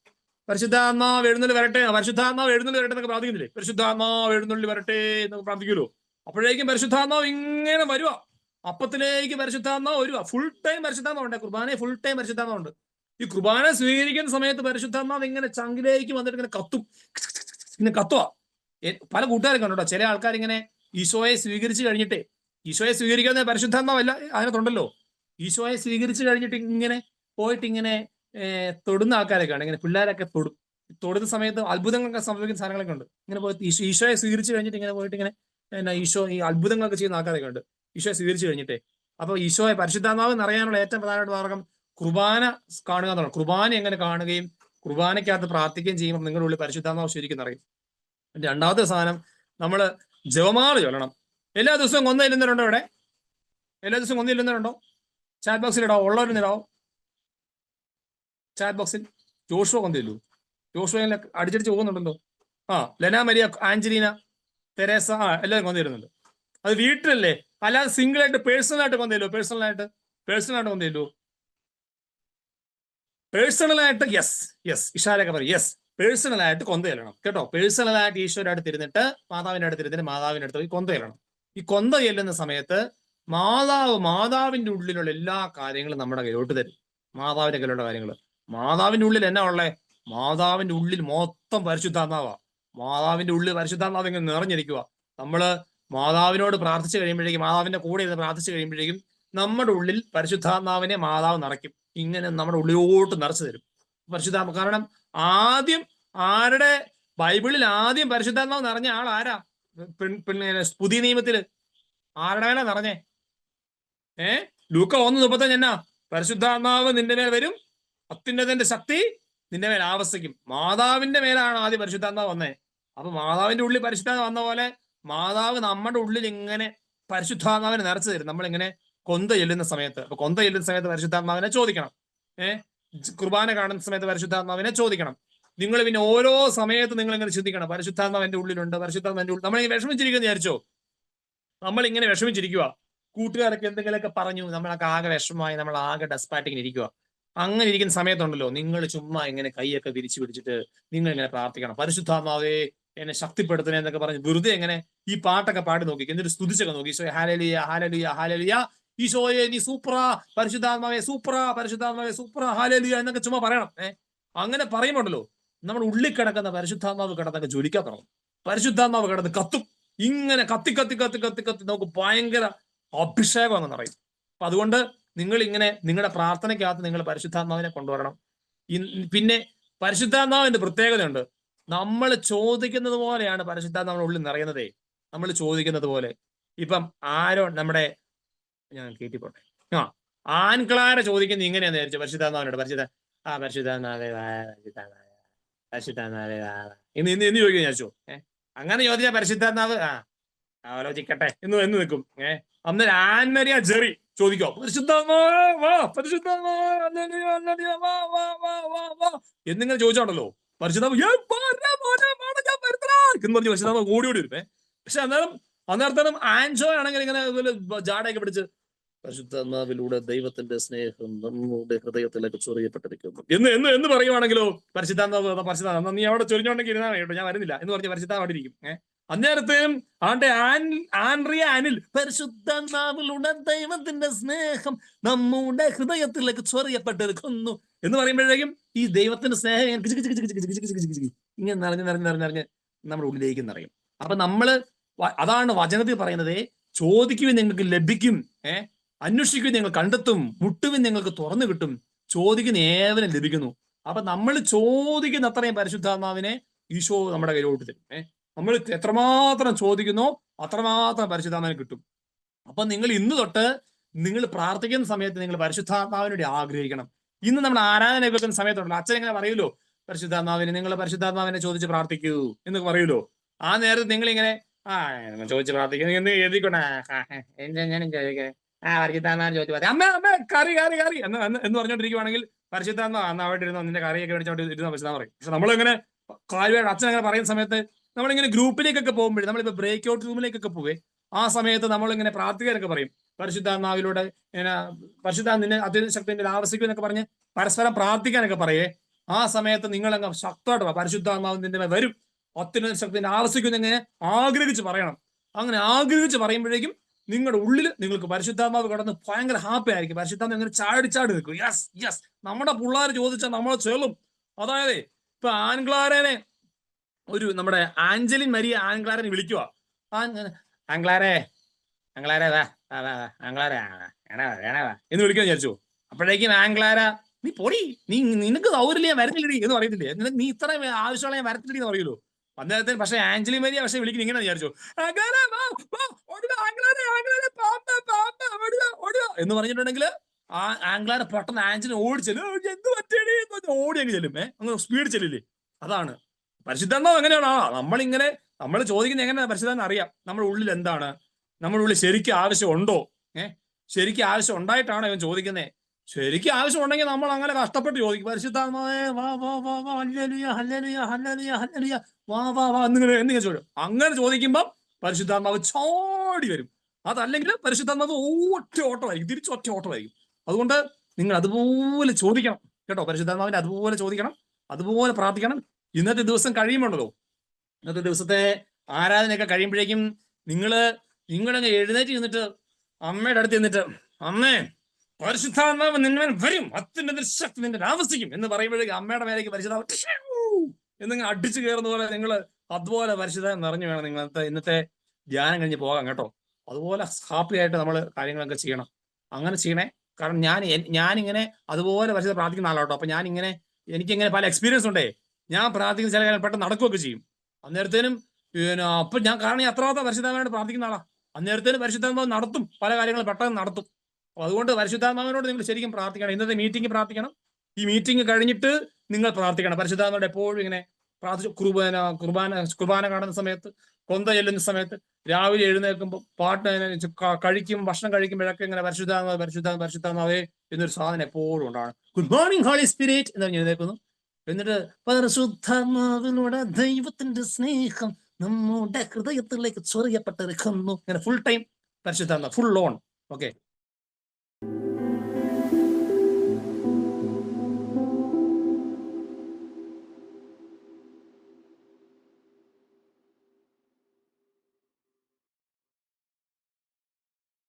പരിശുദ്ധാത്മാവ് എഴുന്നള്ളി വരട്ടെ. പരിശുദ്ധാത്മാവ് എഴുന്നള്ളി വരട്ടെ എന്നൊക്കെ പ്രാർത്ഥിക്കുന്നില്ലേ? പരിശുദ്ധാത്മാവ് എഴുന്നള്ളി വരട്ടെ എന്നൊക്കെ പ്രാർത്ഥിക്കുമല്ലോ? അപ്പോഴേക്കും പരിശുദ്ധാത്മാവ് ഇങ്ങനെ വരുക അപ്പത്തിലേക്ക് പരിശുദ്ധാത്മാവ് വരുക ഫുൾ ടൈം പരിശുദ്ധാത്മാവ് ഉണ്ട്. കുർബാന ഫുൾ ടൈം പരിശുദ്ധാത്മാവ് ഉണ്ട്. ഈ കുർബാന സ്വീകരിക്കുന്ന സമയത്ത് പരിശുദ്ധാത്മാവ് ഇങ്ങനെ ചങ്കിലേക്ക് വന്നിട്ട് ഇങ്ങനെ കത്തും. ഇങ്ങനെ കത്തുക പല കൂട്ടുകാരൊക്കെ ഉണ്ടോ? ചില ആൾക്കാർ ഇങ്ങനെ ഈശോയെ സ്വീകരിച്ചു കഴിഞ്ഞിട്ടേ ഈശോയെ സ്വീകരിക്കുന്ന പരിശുദ്ധാത്മാവല്ല അതിനകത്തുണ്ടല്ലോ. ഈശോയെ സ്വീകരിച്ചു കഴിഞ്ഞിട്ട് ഇങ്ങനെ പോയിട്ട് ഇങ്ങനെ തൊടുന്ന ആൾക്കാരൊക്കെയാണ്. ഇങ്ങനെ പിള്ളേരൊക്കെ തൊടും തൊടുന്ന സമയത്ത് അത്ഭുതങ്ങളൊക്കെ സംഭവിക്കുന്ന സാധനങ്ങളൊക്കെ ഉണ്ട്. ഇങ്ങനെ പോയി ഈശോയെ സ്വീകരിച്ചു കഴിഞ്ഞിട്ട് ഇങ്ങനെ പോയിട്ട് ഇങ്ങനെ എന്നാ ഈശോ ഈ അത്ഭുതങ്ങളൊക്കെ ചെയ്യുന്ന ആൾക്കാരൊക്കെ ഉണ്ട്. ഈശോയെ സ്വീകരിച്ചു കഴിഞ്ഞിട്ടേ. അപ്പൊ ഈശോയെ പരിശുദ്ധാത്മാവ് എന്നറിയാനുള്ള ഏറ്റവും പ്രധാനപ്പെട്ട മാർഗം കുർബാന കാണുക എന്നുള്ളത് കുർബാന എങ്ങനെ കാണുകയും കുർബാനയ്ക്കകത്ത് പ്രാർത്ഥിക്കുകയും ചെയ്യുമ്പോൾ നിങ്ങളുടെ ഉള്ളിൽ പരിശുദ്ധാത്മാവ് ശരിക്കും അറിയും രണ്ടാമത്തെ സാധനം നമ്മൾ ജപമാല ചൊല്ലണം. എല്ലാ ദിവസവും കൊന്ന ഇല്ലുന്നവരുണ്ടോ ഇവിടെ? എല്ലാ ദിവസവും കൊന്ന ഇല്ലുന്നവരുണ്ടോ? ചാറ്റ് ബോക്സിൽ ഇടാവോ? ഉള്ളവരും ഇടാവോ? ചാറ്റ് ബോക്സിൽ ജോഷുവ കൊന്നില്ലു ജോഷുവ അടിച്ചടിച്ച് പോകുന്നുണ്ടല്ലോ. ആ ലെന മരിയ ആഞ്ചലീന തെരേസ ആ എല്ലാവരും കൊന്നിരുന്നുണ്ട് അത് വീട്ടിലല്ലേ? അല്ലാതെ സിംഗിൾ ആയിട്ട് പേഴ്സണൽ ആയിട്ട് കൊന്നില്ലോ പേഴ്സണൽ ആയിട്ട് പേഴ്സണൽ കൊന്നില്ലോ യെസ് യെസ് ഇഷാരൊക്കെ പറയും. യെസ് പേഴ്സണൽ ആയിട്ട് കൊന്ത കേട്ടോ? പേഴ്സണൽ ആയിട്ട് തിരുന്നിട്ട് അടുത്ത് ഇരുന്നിട്ട് മാതാവിന്റെ അടുത്ത് അടുത്ത് പോയി കൊന്ത ചെല്ലണം ഈ കൊന്ത ചെല്ലുന്ന സമയത്ത് മാതാവ് മാതാവിന്റെ ഉള്ളിലുള്ള എല്ലാ കാര്യങ്ങളും നമ്മുടെ കയ്യിലോട്ട് തരും. മാതാവിന്റെ കയ്യിലുള്ള കാര്യങ്ങൾ മാതാവിന്റെ ഉള്ളിൽ എന്നാ ഉള്ളേ? മാതാവിന്റെ ഉള്ളിൽ മൊത്തം പരിശുദ്ധാത്മാവാ. മാതാവിന്റെ ഉള്ളിൽ പരിശുദ്ധാത്മാവ് ഇങ്ങനെ നിറഞ്ഞിരിക്കുക നമ്മൾ മാതാവിനോട് പ്രാർത്ഥിച്ചു കഴിയുമ്പോഴേക്കും മാതാവിന്റെ കൂടെ ഇരുന്ന് പ്രാർത്ഥിച്ചു കഴിയുമ്പോഴേക്കും നമ്മുടെ ഉള്ളിൽ പരിശുദ്ധാത്മാവിനെ മാതാവ് നിറയ്ക്കും. ഇങ്ങനെ നമ്മുടെ ഉള്ളിലോട്ട് നിറച്ചു തരും. പരിശുദ്ധാത്മ കാരണം ആദ്യം ആരുടെ ബൈബിളിൽ ആദ്യം പരിശുദ്ധാത്മാവ് നിറഞ്ഞ ആൾ ആരാ? പുതിയ നിയമത്തിൽ. ആരുടെ വേണ നിറഞ്ഞേ? ഏ? ലൂക്ക ഒന്ന് മുപ്പത്തഞ്ച് എന്നാ? പരിശുദ്ധാത്മാവ് നിന്റെ മേൽ വരും. അത്യുന്നതന്റെ ശക്തി നിന്റെ മേൽ ആവസിക്കും. മാതാവിന്റെ മേലാണ് ആദ്യം പരിശുദ്ധാത്മാവ് വന്നേ. അപ്പൊ മാതാവിന്റെ ഉള്ളിൽ പരിശുദ്ധാത്മ വന്ന പോലെ മാതാവ് നമ്മുടെ ഉള്ളിൽ ഇങ്ങനെ പരിശുദ്ധാത്മാവിനെ നിറച്ചു തരും. നമ്മളിങ്ങനെ കൊന്ത ചെല്ലുന്ന സമയത്ത്. അപ്പൊ കൊന്ത ചെല്ലുന്ന സമയത്ത് പരിശുദ്ധാത്മാവിനെ ചോദിക്കണം. ഏഹ് കുർബാന കാണുന്ന സമയത്ത് പരിശുദ്ധാത്മാവിനെ ചോദിക്കണം. നിങ്ങൾ പിന്നെ ഓരോ സമയത്ത് നിങ്ങൾ ഇങ്ങനെ ചിന്തിക്കണം. പരിശുദ്ധാത്മാവ് എന്റെ ഉള്ളിലുണ്ട് പരിശുദ്ധാത്മാവ് എന്റെ ഉള്ളിൽ നമ്മളിങ്ങനെ വിഷമിച്ചിരിക്കുന്നു വിചാരിച്ചോ? നമ്മൾ ഇങ്ങനെ വിഷമിച്ചിരിക്കുക കൂട്ടുകാരൊക്കെ എന്തെങ്കിലുമൊക്കെ പറഞ്ഞു നമ്മളൊക്കെ ആകെ വിഷമമായി നമ്മൾ ആകെ ഡെസ്പാറ്റിങ്ങനെ ഇരിക്കുക അങ്ങനെ ഇരിക്കുന്ന സമയത്തുണ്ടല്ലോ നിങ്ങൾ ചുമ്മാ ഇങ്ങനെ കൈയൊക്കെ വിരിച്ചു പിടിച്ചിട്ട് നിങ്ങൾ ഇങ്ങനെ പ്രാർത്ഥിക്കണം. പരിശുദ്ധാത്മാവേ എന്നെ ശക്തിപ്പെടുത്തണേ എന്നൊക്കെ പറഞ്ഞ് വെറുതെ എങ്ങനെ ഈ പാട്ടൊക്കെ പാടി നോക്കി. എന്നിട്ട് സ്തുതിച്ചൊക്കെ നോക്കി. ഈശോ ഹാലലിയ ഹാലലിയ ഹാലലിയ ഈശോയെ നീ സൂപ്ര. പരിശുദ്ധാത്മാവേ സൂപ്ര. പരിശുദ്ധാത്മാവേ സൂപ്ര. ഹാലലിയ എന്നൊക്കെ ചുമ്മാ പറയണം. ഏഹ് അങ്ങനെ പറയുമ്പോണ്ടല്ലോ നമ്മുടെ ഉള്ളിൽ കിടക്കുന്ന പരിശുദ്ധാത്മാവ് കിടന്നൊക്കെ ജ്വലിക്കാൻ തുടങ്ങും. പരിശുദ്ധാത്മാവ് കിടന്ന് കത്തും. ഇങ്ങനെ കത്തി കത്തി കത്തി കത്തി കത്തി നമുക്ക് ഭയങ്കര അഭിഷേകം എന്ന് പറയും അപ്പൊ അതുകൊണ്ട് നിങ്ങൾ ഇങ്ങനെ നിങ്ങളുടെ പ്രാർത്ഥനയ്ക്കകത്ത് നിങ്ങൾ പരിശുദ്ധാത്മാവിനെ കൊണ്ടുവരണം. പിന്നെ പരിശുദ്ധാത്മാവിന്റെ പ്രത്യേകതയുണ്ട്. നമ്മൾ ചോദിക്കുന്നത് പോലെയാണ് പരിശുദ്ധാത്മാവിന്റെ ഉള്ളിൽ നിറയുന്നതേ. നമ്മൾ ചോദിക്കുന്നത് പോലെ. ഇപ്പം ആരോ നമ്മുടെ ഞാൻ കേട്ടിപ്പോട്ടെ ആ ആൺക്ലാരെ ചോദിക്കുന്നത് ഇങ്ങനെയാന്ന് വിചാരിച്ചു. പരിശുദ്ധാത്മാവിനോട് പരിശുദ്ധ ആ പരിശുദ്ധാത്മാവേ പരിശുദ്ധാത്മാവേ. പരിശുദ്ധനാഥ ഇന്ന് ഇന്ന് ഇന്ന് ചോദിക്കുന്നു വിചാരിച്ചു അങ്ങനെ ചോദിച്ച പരിശുദ്ധനാഥ് ആ ആലോചിക്കട്ടെ. എന്ന് എന്ന് നിൽക്കും. ഏഹ് അന്നേരം ആൻമരിയ ജെറി ചോദിക്കോ. എന്നിങ്ങനെ ചോദിച്ചാണല്ലോ. പരിശുദ്ധാവ് പറഞ്ഞു പറഞ്ഞ് പരിശുദ്ധാവ് ഓടി ഓടി വരുമേ പക്ഷെ അന്നേരം അന്നേരത്തേനും ആൻഷോ ആണെങ്കിൽ ഇങ്ങനെ ജാടയൊക്കെ പിടിച്ച് പരിശുദ്ധാത്മാവിലൂടെ ദൈവത്തിന്റെ സ്നേഹം നമ്മുടെ ഹൃദയത്തിലേക്ക് ചൊറിയപ്പെട്ടിരിക്കുന്നു. എന്ന് എന്ന് എന്ന് പറയുവാണെങ്കിലോ പരിശുദ്ധാത്മാവ് പരിശുദ്ധ നീ അവിടെ ചൊരിഞ്ഞുണ്ടെങ്കിൽ ഇരുന്നാ കേട്ടോ ഞാൻ വരുന്നില്ല. എന്ന് പറഞ്ഞ പരിശുദ്ധ അവിടെ ഇരിക്കും. ഏഹ് അന്നേരത്തെയും അവന്റെ ആൻറിയ അനിൽ പരിശുദ്ധാത്മാവിലൂടെ ദൈവത്തിന്റെ സ്നേഹം നമ്മുടെ ഹൃദയത്തിലേക്ക് ചൊറിയപ്പെട്ടിരിക്കുന്നു. എന്ന് പറയുമ്പോഴേക്കും ഈ ദൈവത്തിന്റെ സ്നേഹം ഇങ്ങനെ നിറഞ്ഞ് നിറഞ്ഞ് നിറഞ്ഞറിഞ്ഞ് നമ്മുടെ ഉള്ളിലേക്ക് നിറയും. അപ്പൊ നമ്മൾ അതാണ് വചനത്തിൽ പറയുന്നത് ചോദിക്കുകയും നിങ്ങൾക്ക് ലഭിക്കും. ഏഹ് അന്വേഷിക്കുവിൻ നിങ്ങൾ കണ്ടെത്തും മുട്ടുവിൻ നിങ്ങൾക്ക് തുറന്നു കിട്ടും ചോദിക്കുന്ന ഏവനും ലഭിക്കുന്നു. അപ്പൊ നമ്മൾ ചോദിക്കുന്ന അത്രയും പരിശുദ്ധാത്മാവിനെ ഈശോ നമ്മുടെ കയ്യിലോട്ട് തരും. നമ്മൾ എത്രമാത്രം ചോദിക്കുന്നോ അത്രമാത്രം പരിശുദ്ധാത്മാവിനെ കിട്ടും. അപ്പൊ നിങ്ങൾ ഇന്ന് തൊട്ട് നിങ്ങൾ പ്രാർത്ഥിക്കുന്ന സമയത്ത് നിങ്ങൾ പരിശുദ്ധാത്മാവിനോട് ആഗ്രഹിക്കണം. ഇന്ന് നമ്മൾ ആരാധന വെക്കുന്ന സമയത്തുണ്ടല്ലോ. അച്ഛൻ ഇങ്ങനെ പറയൂലോ പരിശുദ്ധാത്മാവിനെ നിങ്ങൾ പരിശുദ്ധാത്മാവിനെ ചോദിച്ച് പ്രാർത്ഥിക്കൂ എന്ന് പറയൂലോ ആ നേരത്ത് നിങ്ങൾ ഇങ്ങനെ ആ ചോദിച്ച് പ്രാർത്ഥിക്കുന്നു എന്ന് എഴുതിക്കോട്ടെ ഞാനും ചോദിക്കേ ആ പരിശുദ്ധാത്മാവിനെ ചോദിച്ചു അമ്മ അമ്മ കറി കറി കറി. എന്ന് എന്ന് പറഞ്ഞോണ്ടിരിക്കുവാണെങ്കിൽ പരിശുദ്ധാത്മാ അന്ന് അവിടെ ഇരുന്ന് നിന്റെ കറിയൊക്കെ മേടിച്ചോണ്ട് ഇരുന്ന പരിശുദ്ധാത്മ പറയും. പക്ഷെ നമ്മളിങ്ങനെ കാര്യമായിട്ട് അച്ഛൻ അങ്ങനെ പറയുന്ന സമയത്ത് നമ്മളിങ്ങനെ ഗ്രൂപ്പിലേക്കൊക്കെ പോകുമ്പോഴേ നമ്മളിപ്പോ ബ്രേക്ക് ഔട്ട് റൂമിലേക്കൊക്കെ പോവേ ആ സമയത്ത് നമ്മളിങ്ങനെ പ്രാർത്ഥിക്കാനൊക്കെ പറയും. പരിശുദ്ധാത്മാവിലൂടെ ഇങ്ങനെ പരിശുദ്ധാന്തിന്റെ അത്യുശക്തിന്റെ ആവശ്യിക്കും എന്നൊക്കെ പറഞ്ഞ് പരസ്പരം പ്രാർത്ഥിക്കാനൊക്കെ പറയേ ആ സമയത്ത് നിങ്ങൾ അങ്ങ് ശക്തമായിട്ട് പരിശുദ്ധാന്നാവ് നിന്റെ വരും. അത്യുന്നത ശക്തിന്റെ ആവശ്യിക്കും എങ്ങനെ ആഗ്രഹിച്ച് പറയണം. അങ്ങനെ ആഗ്രഹിച്ച് പറയുമ്പോഴേക്കും നിങ്ങളുടെ ഉള്ളിൽ നിങ്ങൾക്ക് പരിശുദ്ധാത്മാവ് കടന്ന് ഭയങ്കര ഹാപ്പി ആയിരിക്കും. പരിശുദ്ധാത്മാവ് ഇങ്ങനെ ചാടി ചാടി നിൽക്കും. യെസ് യെസ് നമ്മുടെ പിള്ളേർ ചോദിച്ചാൽ നമ്മൾ ചെല്ലും. അതായത് ഇപ്പൊ ആൻഗ്ലാരനെ ഒരു നമ്മുടെ ആഞ്ചലിൻ മരിയ ആൻഗ്ലാരനെ വിളിക്കുക ആംഗ്ലാരെ ആംഗ്ലാരേ. ആംഗ്ലാരെ എന്ന് വിളിക്കാൻ വിചാരിച്ചു. അപ്പോഴേക്കും ആംഗ്ലാര നീ പൊടി നീ നിനക്ക് സൗകര്യമില്ല ഞാൻ വരത്തില്ലടി എന്ന് പറയത്തില്ലേ? നീ ഇത്ര ആവശ്യമുള്ള ഞാൻ വരത്തില്ലടി എന്ന് പറയുമല്ലോ. അന്നേരത്തിന് പക്ഷെ ആഞ്ചലി മരിയ പക്ഷെ വിളിക്കുന്നു ഇങ്ങനെ വിചാരിച്ചു. "ആംഗ്ലാരെ, വാ, വാ, ഓടി ഓടി ഓടി വാ" എന്ന് പറഞ്ഞിട്ടുണ്ടെങ്കിൽ ആ ആംഗ്ലാരെ പെട്ടെന്ന് ആഞ്ചിനെ "ഏ, എന്ത് പറ്റേടി ഓടി അങ്ങ് ചെല്ലും. അങ്ങ് സ്പീഡ് ചെല്ലില്ലേ? അതാണ്. പരിശുദ്ധാത്മാവ് എങ്ങനെയാണ്? നമ്മളിങ്ങനെ നമ്മൾ ചോദിക്കുന്ന എങ്ങനെയാണ് പരിശുദ്ധാത്മ അറിയാം. നമ്മുടെ ഉള്ളിൽ എന്താണ്? നമ്മുടെ ഉള്ളിൽ ശരിക്കും ആവശ്യം ഉണ്ടോ? ഏഹ് ശരിക്കും ആവശ്യം ഉണ്ടായിട്ടാണോ ഇവൻ ചോദിക്കുന്നത് ശരിക്കും ആവശ്യം ഉണ്ടെങ്കിൽ നമ്മൾ അങ്ങനെ കഷ്ടപ്പെട്ട് ചോദിക്കും. പരിശുദ്ധാത്മാവേ വാ വാ വാ വാ ഹല്ലേലൂയ ഹല്ലേലൂയ ഹല്ലേലൂയ വാ വാ വാ എന്നിങ്ങനെ എന്നിങ്ങനെ ചോദിക്കും. അങ്ങനെ ചോദിക്കുമ്പോൾ പരിശുദ്ധാത്മാവ് ചോടി വരും. അതല്ലെങ്കിൽ പരിശുദ്ധാത്മാവ് ഒറ്റ ഓട്ടമായിരിക്കും. തിരിച്ച് ഒറ്റ ഓട്ടമായിരിക്കും. അതുകൊണ്ട് നിങ്ങൾ അതുപോലെ ചോദിക്കണം. കേട്ടോ പരിശുദ്ധാത്മാവിനെ അതുപോലെ ചോദിക്കണം. അതുപോലെ പ്രാർത്ഥിക്കണം. ഇന്നത്തെ ദിവസം കഴിയുമുണ്ടല്ലോ ഇന്നത്തെ ദിവസത്തെ ആരാധനയൊക്കെ കഴിയുമ്പോഴേക്കും നിങ്ങൾ നിങ്ങളങ്ങ് എഴുന്നേറ്റ് നിന്നിട്ട് അമ്മയുടെ അടുത്ത് നിന്നിട്ട് അമ്മേ പരിശുദ്ധാത്മാവ് നിന്മേൽ വരും. അത്തിന്റെ ശക്തി നിന്റെ ആവശ്യിക്കും എന്ന് പറയുമ്പോഴേക്കും അമ്മയുടെ മേലേക്ക് പരിശുദ്ധാത്മ എന്നിങ്ങനെ അടിച്ചു കയറുന്ന പോലെ നിങ്ങൾ അതുപോലെ പരിശുദ്ധ നിറഞ്ഞു വേണം നിങ്ങളത്തെ ഇന്നത്തെ ധ്യാനം കഴിഞ്ഞ് പോകാം കേട്ടോ. അതുപോലെ ഹാപ്പി ആയിട്ട് നമ്മൾ കാര്യങ്ങളൊക്കെ ചെയ്യണം. അങ്ങനെ ചെയ്യണേ. കാരണം ഞാൻ ഞാനിങ്ങനെ അതുപോലെ പരിശുദ്ധ പ്രാർത്ഥിക്കുന്ന ആളാട്ടോ. അപ്പൊ ഞാനിങ്ങനെ എനിക്കിങ്ങനെ പല എക്സ്പീരിയൻസ് ഉണ്ടേ. ഞാൻ പ്രാർത്ഥിക്കുന്ന ചില പെട്ടെന്ന് നടക്കുകയൊക്കെ ചെയ്യും. അന്നേരത്തേനും പിന്നെ അപ്പൊ ഞാൻ കാരണം ഞാൻ അത്രമാത്രം പരിശുദ്ധാത്മാവായിട്ട് പ്രാർത്ഥിക്കുന്ന ആളാ അന്നേരത്തേനും പരിശുദ്ധാത്മാവ് നടത്തും. പല കാര്യങ്ങളും പെട്ടെന്ന് നടത്തും. അതുകൊണ്ട് പരിശുദ്ധാത്മാവിനോട് നിങ്ങൾ ശരിക്കും പ്രാർത്ഥിക്കണം. ഇന്നത്തെ മീറ്റിംഗ് പ്രാർത്ഥിക്കണം. ഈ മീറ്റിംഗ് കഴിഞ്ഞിട്ട് നിങ്ങൾ പ്രാർത്ഥിക്കണം. പരിശുദ്ധാത്മാവിനോട് എപ്പോഴും ഇങ്ങനെ പ്രാർത്ഥിച്ചു. കുർബാന കുർബാന കുർബാന കാണുന്ന സമയത്ത് കൊന്ത ചെല്ലുന്ന സമയത്ത് രാവിലെ എഴുന്നേൽക്കുമ്പോൾ പാട്ട് കഴിക്കും ഭക്ഷണം കഴിക്കുമ്പോഴൊക്കെ ഇങ്ങനെ പരിശുദ്ധാത്മാവ് പരിശുദ്ധാത്മ പരിശുദ്ധാത്മാവേ എന്നൊരു സാധനം എപ്പോഴും ഉണ്ടാണ് ഗുഡ് മോർണിംഗ് ഹോളി സ്പിരിറ്റ് എന്ന് പറഞ്ഞ് എഴുന്നേൽക്കുന്നു. എന്നിട്ട് പരിശുദ്ധാത്മാവിലൂടെ ദൈവത്തിന്റെ സ്നേഹം നമ്മുടെ ഹൃദയത്തിലേക്ക് ചൊറിയപ്പെട്ടിരിക്കുന്നു. ഇങ്ങനെ ഫുൾ ടൈം പരിശുദ്ധാത്മ ഫുൾ ഓൺ ഓക്കെ